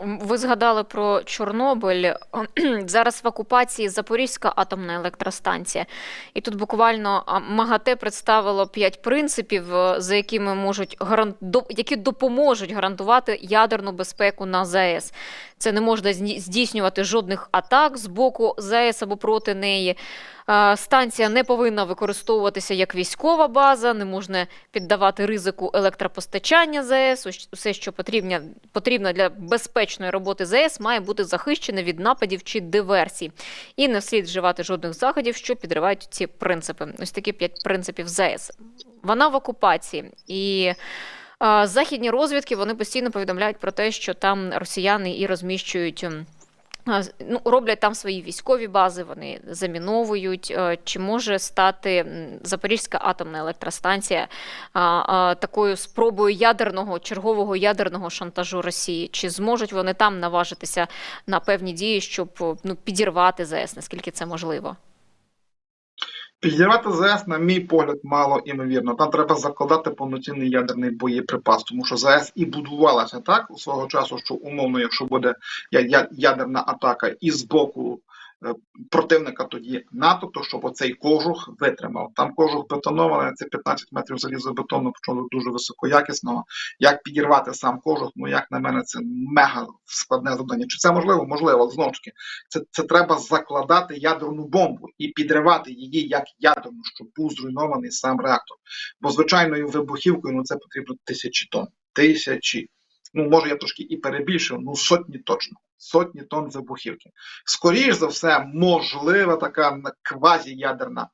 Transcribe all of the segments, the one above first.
Ви згадали про Чорнобиль. Зараз в окупації Запорізька атомна електростанція. І тут буквально МАГАТЕ представило п'ять принципів, е, за якими можуть які допоможуть гарантувати ядерну безпеку на ЗАЕС. Це не можна здійснювати жодних атак з боку ЗАЕС або проти неї. Е, Станція не повинна використовуватися як військова база, не можна піддавати ризику електропостачання ЗАЕС. Усе, що потрібно для безпечної роботи ЗС має бути захищене від нападів чи диверсій. І не слід вживати жодних заходів, що підривають ці принципи. Ось такі п'ять принципів ЗС. Вона в окупації. І західні розвідки вони постійно повідомляють про те, що там росіяни і розміщують. Ну, роблять там свої військові бази, вони заміновують. Е, Чи може стати Запорізька атомна електростанція такою спробою ядерного чергового ядерного шантажу Росії? Чи зможуть вони там наважитися на певні дії, щоб ну, підірвати ЗАЕС? Наскільки це можливо? Підірвати ЗАЕС, на мій погляд, мало імовірно. Там треба закладати повноцінний ядерний боєприпас, тому що ЗАЕС і будувалася так у свого часу, що умовно, якщо буде ядерна атака і з боку противника тоді НАТО, то щоб оцей кожух витримав. Там кожух бетонований, це 15 метрів залізобетону, причому дуже високоякісного. Як підірвати сам кожух, ну як на мене, це мега складне завдання. Чи це можливо? Можливо, знову ж таки, це, це треба закладати ядерну бомбу і підривати її як ядерну, щоб був зруйнований сам реактор. Бо звичайною вибухівкою ну це потрібно тисячі тонн. Тисячі. Ну, може, я трошки і перебільшив, ну сотні точно. Сотні тонн вибухівки. Скоріш за все, можлива така квазіядерна,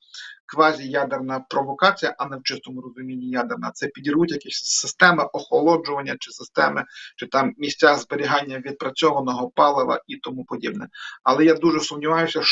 квазіядерна провокація, а не в чистому розумінні ядерна. Це підірвуть якісь системи охолоджування чи системи, чи там місця зберігання відпрацьованого палива і тому подібне. Але я дуже сумніваюся,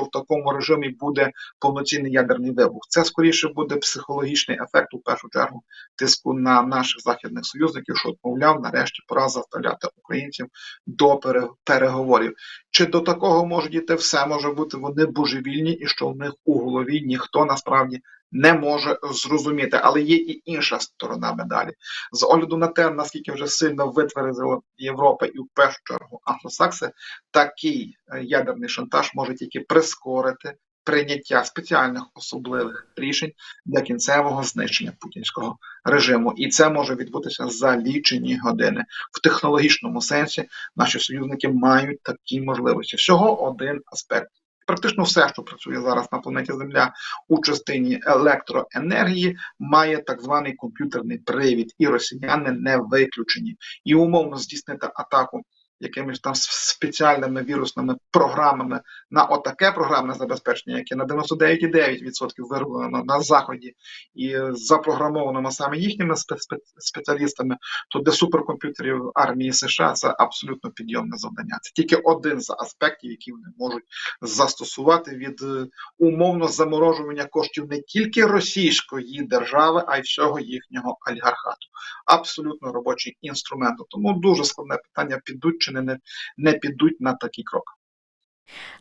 що в такому режимі буде повноцінний ядерний вибух. Це скоріше буде психологічний ефект у першу чергу тиску на наших західних союзників, що мовляв, нарешті пора заставляти українців до пере- переговорів. Чи до такого може дійти все може бути вони божевільні, і що в них у голові ніхто насправді не може зрозуміти, але є і інша сторона медалі. З огляду на те, наскільки вже сильно витвердила Європа і в першу чергу англосакси, такий е, ядерний шантаж може тільки прискорити прийняття спеціальних особливих рішень для кінцевого знищення путінського режиму, і це може відбутися за лічені години. В технологічному сенсі наші союзники мають такі можливості. Всього один аспект. Практично все, що працює зараз на планеті Земля у частині електроенергії, має так званий комп'ютерний привід, і росіяни не виключені. І умовно здійснити атаку якимись там спеціальними вірусними програмами на отаке програмне забезпечення, яке на 99,9% вироблено на заході і запрограмовано саме їхніми спе- спе- спеціалістами, то для суперкомп'ютерів армії США це абсолютно підйомне завдання. Це тільки один з аспектів, які вони можуть застосувати від е, умовно заморожування коштів не тільки російської держави, а й всього їхнього олігархату. Абсолютно робочий інструмент. Тому дуже складне питання: підуть чи не, не підуть на такий крок.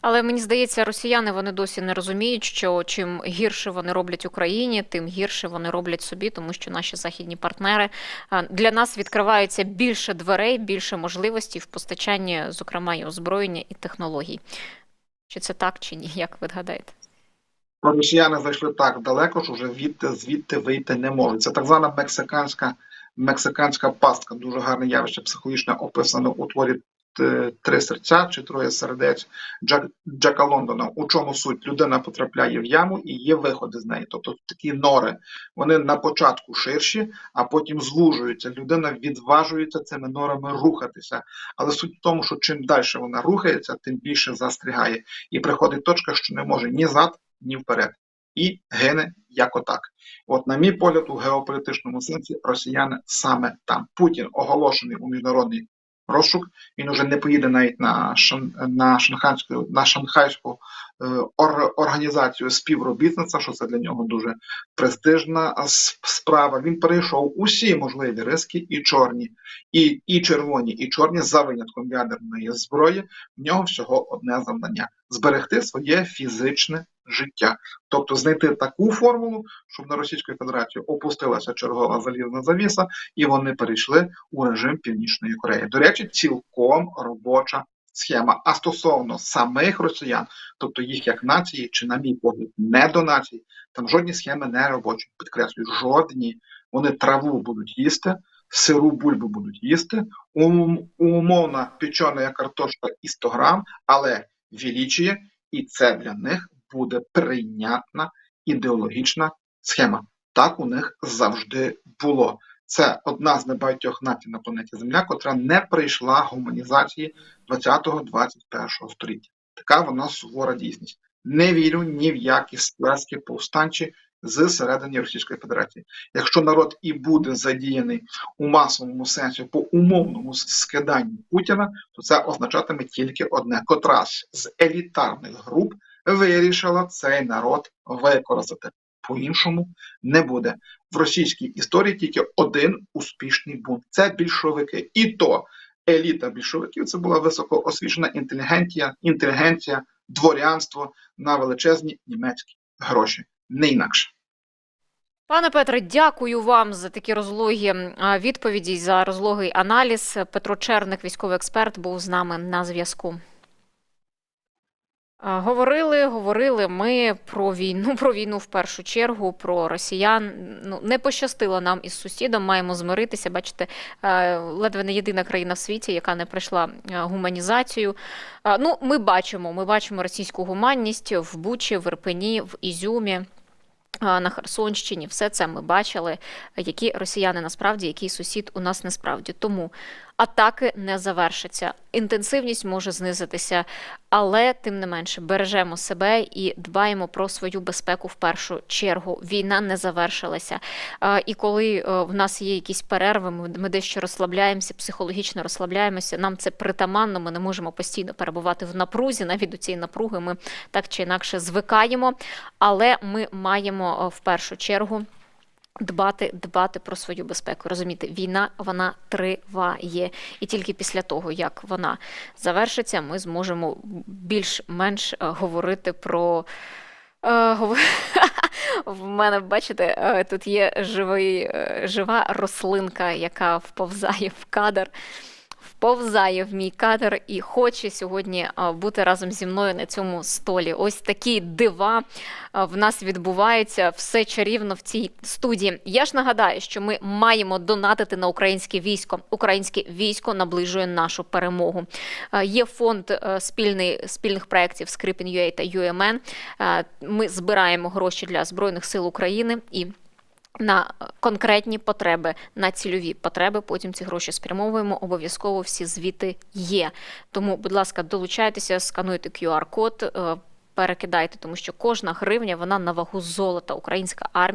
Але мені здається, росіяни вони досі не розуміють, що чим гірше вони роблять Україні, тим гірше вони роблять собі, тому що наші західні партнери для нас відкриваються більше дверей, більше можливостей в постачанні, зокрема, і озброєння і технологій. Чи це так, чи ні? Як ви гадаєте? Росіяни зайшли так далеко, що вже відти, звідти вийти не можуть. Це так звана мексиканська, мексиканська пастка, дуже гарне явище психологічне описано у творі Три серця чи троє сердець Джак, Джека Лондона. У чому суть? Людина потрапляє в яму і є виходи з неї. Тобто такі нори. Вони на початку ширші, а потім звужуються. Людина відважується цими норами рухатися. Але суть в тому, що чим далі вона рухається, тим більше застрягає. І приходить точка, що не може ні зад, ні вперед. І гине як отак. От, на мій погляд, у геополітичному сенсі росіяни саме там. Путін оголошений у міжнародний розшук. Він уже не поїде навіть на Шан, на Шанхайську, на Шанхайську е, ор, організацію співробітництва, що це для нього дуже престижна справа. Він перейшов усі можливі риски, і чорні, і, і червоні, і чорні за винятком ядерної зброї. В нього всього одне завдання зберегти своє фізичне життя. Тобто знайти таку формулу, щоб на Російську Федерацію опустилася чергова залізна завіса, і вони перейшли у режим Північної Кореї. До речі, цілком робоча схема. А стосовно самих росіян, тобто їх як нації, чи, на мій погляд, не до нації, там жодні схеми не робочі. Підкреслюю, жодні. Вони траву будуть їсти, сиру бульбу будуть їсти, ум, умовна печена картошка і 100 грам, але величіє, і це для них буде прийнятна ідеологічна схема. Так у них завжди було. Це одна з небагатьох націй на планеті Земля, котра не прийшла гуманізації 20-21 століття. Така вона сувора дійсність. Не вірю ні в які сплески повстанчі з середини Російської Федерації. Якщо народ і буде задіяний у масовому сенсі по умовному скиданню Путіна, то це означатиме тільки одне: котрась з елітарних груп вирішила цей народ використати. По-іншому не буде. В російській історії тільки один успішний бунт. Це більшовики. І то еліта більшовиків це була високоосвічена інтелігенція, інтелігенція, дворянство на величезні німецькі гроші. Не інакше. Пане Петре, дякую вам за такі розлогі відповіді, за розлогий аналіз. Петро Черник, військовий експерт, був з нами на зв'язку. Говорили, говорили ми про війну, про війну в першу чергу, про росіян. Ну не пощастило нам із сусідом. Маємо змиритися. Бачите, е, ледве не єдина країна в світі, яка не пройшла е, гуманізацію. Ну, ми бачимо, ми бачимо російську гуманність в Бучі, в Ірпені, в Ізюмі. На Херсонщині все це ми бачили, які росіяни насправді, який сусід у нас насправді. Тому атаки не завершаться. Інтенсивність може знизитися, але тим не менше бережемо себе і дбаємо про свою безпеку в першу чергу. Війна не завершилася. І коли е, в нас є якісь перерви, ми дещо розслабляємося, психологічно розслабляємося. Нам це притаманно. Ми не можемо постійно перебувати в напрузі. Навіть до цієї напруги ми так чи інакше звикаємо, але ми маємо е, в першу чергу. Дбати, дбати про свою безпеку. Розумієте, війна вона триває, і тільки після того, як вона завершиться, ми зможемо більш-менш е, говорити про. е, В мене, бачите, е, тут є живий, жива рослинка, яка вповзає в кадр. Вповзає в мій кадр і хоче сьогодні бути разом зі мною на цьому столі. Ось такі дива в нас відбуваються. Все чарівно в цій студії. Я ж нагадаю, що ми маємо донатити на українське військо. Українське військо наближує нашу перемогу. Є фонд е, спільний, спільних проєктів Скрипін.ua та UMN. Ми збираємо гроші для Збройних сил України і на конкретні потреби, на цільові потреби. Потім ці гроші спрямовуємо. Обов'язково всі звіти є. Тому, будь ласка, долучайтеся, скануйте QR-код. е, Перекидайте, тому що кожна гривня вона на вагу золота. Українська армія